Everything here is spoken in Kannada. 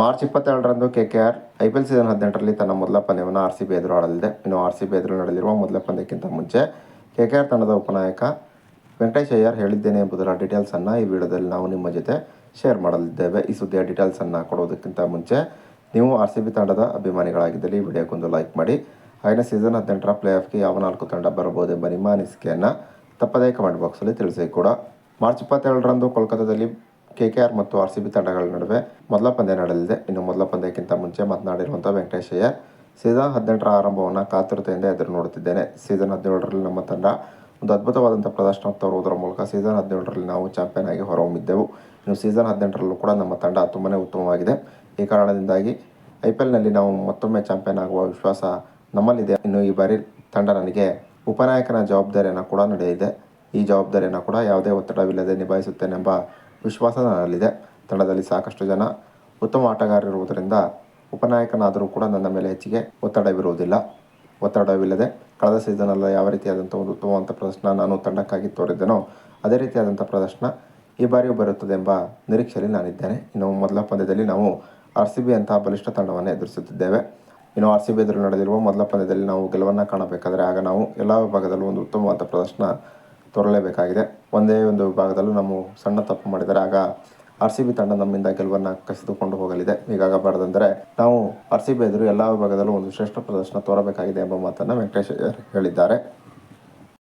ಮಾರ್ಚ್ ಇಪ್ಪತ್ತೆರಡರಂದು ಪಿ ಎಲ್ ಸೀಸನ್ ಹದಿನೆಂಟರಲ್ಲಿ ತನ್ನ ಮೊದಲ ಪಂದ್ಯವನ್ನು ಆರ್ ಸಿ ಬಿ ಎದುರು ಆಡಲಿದೆ. ಇನ್ನು ಆರ್ ಸಿ ಬಿ ಎದುರು ನಡೆಯಲಿರುವ ಮೊದಲ ಪಂದ್ಯಕ್ಕಿಂತ ಮುಂಚೆ ಕೆ ಕೆ ಆರ್ ತಂಡದ ಉಪನಾಯಕ ವೆಂಕಟೇಶ್ ಅಯ್ಯರ್ ಹೇಳಿದ್ದೇನೆ ಎಂಬುದರ ಡೀಟೇಲ್ಸನ್ನು ಈ ವಿಡಿಯೋದಲ್ಲಿ ನಾವು ನಿಮ್ಮ ಜೊತೆ ಶೇರ್ ಮಾಡಲಿದ್ದೇವೆ. ಈ ಸುದ್ದಿಯ ಡೀಟೇಲ್ಸನ್ನು ಕೊಡೋದಕ್ಕಿಂತ ಮುಂಚೆ ನೀವು ಆರ್ ಸಿ ಬಿ ತಂಡದ ಅಭಿಮಾನಿಗಳಾಗಿದ್ದಲ್ಲಿ ಈ ವಿಡಿಯೋಕ್ಕೊಂದು ಲೈಕ್ ಮಾಡಿ. ಹಾಗೆಯೇ ಸೀಸನ್ ಹದಿನೆಂಟರ ಪ್ಲೇ ಆಫ್ಗೆ ಯಾವ ನಾಲ್ಕು ತಂಡ ಬರಬಹುದೆಂಬ ನಿಮ್ಮ ಅನಿಸಿಕೆಯನ್ನು ತಪ್ಪದೇ ಕಮೆಂಟ್ ಬಾಕ್ಸಲ್ಲಿ ತಿಳಿಸಿ ಕೂಡ. ಮಾರ್ಚ್ ಇಪ್ಪತ್ತೆರಡರಂದು ಕೋಲ್ಕತ್ತಾದಲ್ಲಿ ಕೆಕೆಆರ್ ಮತ್ತು ಆರ್ ಸಿ ಬಿ ತಂಡಗಳ ನಡುವೆ ಮೊದಲ ಪಂದ್ಯ ನಡೆಯಲಿದೆ. ಇನ್ನು ಮೊದಲ ಪಂದ್ಯಕ್ಕಿಂತ ಮುಂಚೆ ಮಾತನಾಡಿರುವಂಥ ವೆಂಕಟೇಶ್ ಅಯ್ಯರ್ ಸೀಸನ್ ಹದಿನೆಂಟರ ಆರಂಭವನ್ನು ಕಾತುರತೆಯಿಂದ ಎದುರು ನೋಡುತ್ತಿದ್ದೇನೆ. ಸೀಸನ್ ಹದಿನೇಳರಲ್ಲಿ ನಮ್ಮ ತಂಡ ಒಂದು ಅದ್ಭುತವಾದಂಥ ಪ್ರದರ್ಶನ ತೋರುವುದರ ಮೂಲಕ ಸೀಸನ್ ಹದಿನೇಳರಲ್ಲಿ ನಾವು ಚಾಂಪಿಯನ್ ಆಗಿ ಹೊರಹೊಮ್ಮಿದ್ದೆವು. ಇನ್ನು ಸೀಸನ್ ಹದಿನೆಂಟರಲ್ಲೂ ಕೂಡ ನಮ್ಮ ತಂಡ ತುಂಬಾ ಉತ್ತಮವಾಗಿದೆ. ಈ ಕಾರಣದಿಂದಾಗಿ ಐ ಪಿ ಎಲ್ನಲ್ಲಿ ನಾವು ಮತ್ತೊಮ್ಮೆ ಚಾಂಪಿಯನ್ ಆಗುವ ವಿಶ್ವಾಸ ನಮ್ಮಲ್ಲಿದೆ. ಇನ್ನು ಈ ಬಾರಿ ತಂಡ ನನಗೆ ಉಪನಾಯಕನ ಜವಾಬ್ದಾರಿಯನ್ನು ಕೂಡ ನಡೆಯಿದೆ ಈ ಜವಾಬ್ದಾರಿಯನ್ನು ಕೂಡ ಯಾವುದೇ ಒತ್ತಡವಿಲ್ಲದೆ ನಿಭಾಯಿಸುತ್ತೇನೆಂಬ ವಿಶ್ವಾಸ ನನ್ನಲ್ಲಿದೆ ತಂಡದಲ್ಲಿ ಸಾಕಷ್ಟು ಜನ ಉತ್ತಮ ಆಟಗಾರರಿರುವುದರಿಂದ ಉಪನಾಯಕನಾದರೂ ಕೂಡ ನನ್ನ ಮೇಲೆ ಹೆಚ್ಚಿಗೆ ಒತ್ತಡವಿರುವುದಿಲ್ಲ. ಒತ್ತಡವಿಲ್ಲದೆ ಕಳೆದ ಸೀಸನಲ್ಲಿ ಯಾವ ರೀತಿಯಾದಂಥ ಒಂದು ಉತ್ತಮವಾದಂಥ ಪ್ರದರ್ಶನ ನಾನು ತಂಡಕ್ಕಾಗಿ ತೋರಿದ್ದೆನೋ, ಅದೇ ರೀತಿಯಾದಂಥ ಪ್ರದರ್ಶನ ಈ ಬಾರಿಯೂ ಬರುತ್ತದೆ ಎಂಬ ನಿರೀಕ್ಷೆಯಲ್ಲಿ ನಾನಿದ್ದೇನೆ. ಇನ್ನು ಮೊದಲ ಪಂದ್ಯದಲ್ಲಿ ನಾವು ಆರ್ ಸಿ ಬಿ ಅಂತಹ ಬಲಿಷ್ಠ ತಂಡವನ್ನು ಎದುರಿಸುತ್ತಿದ್ದೇವೆ. ಇನ್ನು ಆರ್ ಸಿ ಬಿ ಎದುರು ನಡೆದಿರುವ ಮೊದಲ ಪಂದ್ಯದಲ್ಲಿ ನಾವು ಗೆಲುವನ್ನು ಕಾಣಬೇಕಾದರೆ ಆಗ ನಾವು ಎಲ್ಲ ವಿಭಾಗದಲ್ಲೂ ಒಂದು ಉತ್ತಮವಾದ ಪ್ರದರ್ಶನ ತೋರಲೇಬೇಕಾಗಿದೆ. ಒಂದೇ ಒಂದು ವಿಭಾಗದಲ್ಲೂ ನಾವು ಸಣ್ಣ ತಪ್ಪು ಮಾಡಿದರೆ ಆಗ ಆರ್ ಸಿ ಬಿ ತಂಡ ನಮ್ಮಿಂದ ಗೆಲುವನ್ನು ಕಸಿದುಕೊಂಡು ಹೋಗಲಿದೆ. ಹೀಗಾಗಬಾರದೆಂದರೆ ನಾವು ಆರ್ ಸಿ ಬಿ ಎದುರು ಎಲ್ಲ ವಿಭಾಗದಲ್ಲೂ ಒಂದು ಶ್ರೇಷ್ಠ ಪ್ರದರ್ಶನ ತೋರಬೇಕಾಗಿದೆ ಎಂಬ ಮಾತನ್ನು ವೆಂಕಟೇಶ್ ಹೇಳಿದ್ದಾರೆ.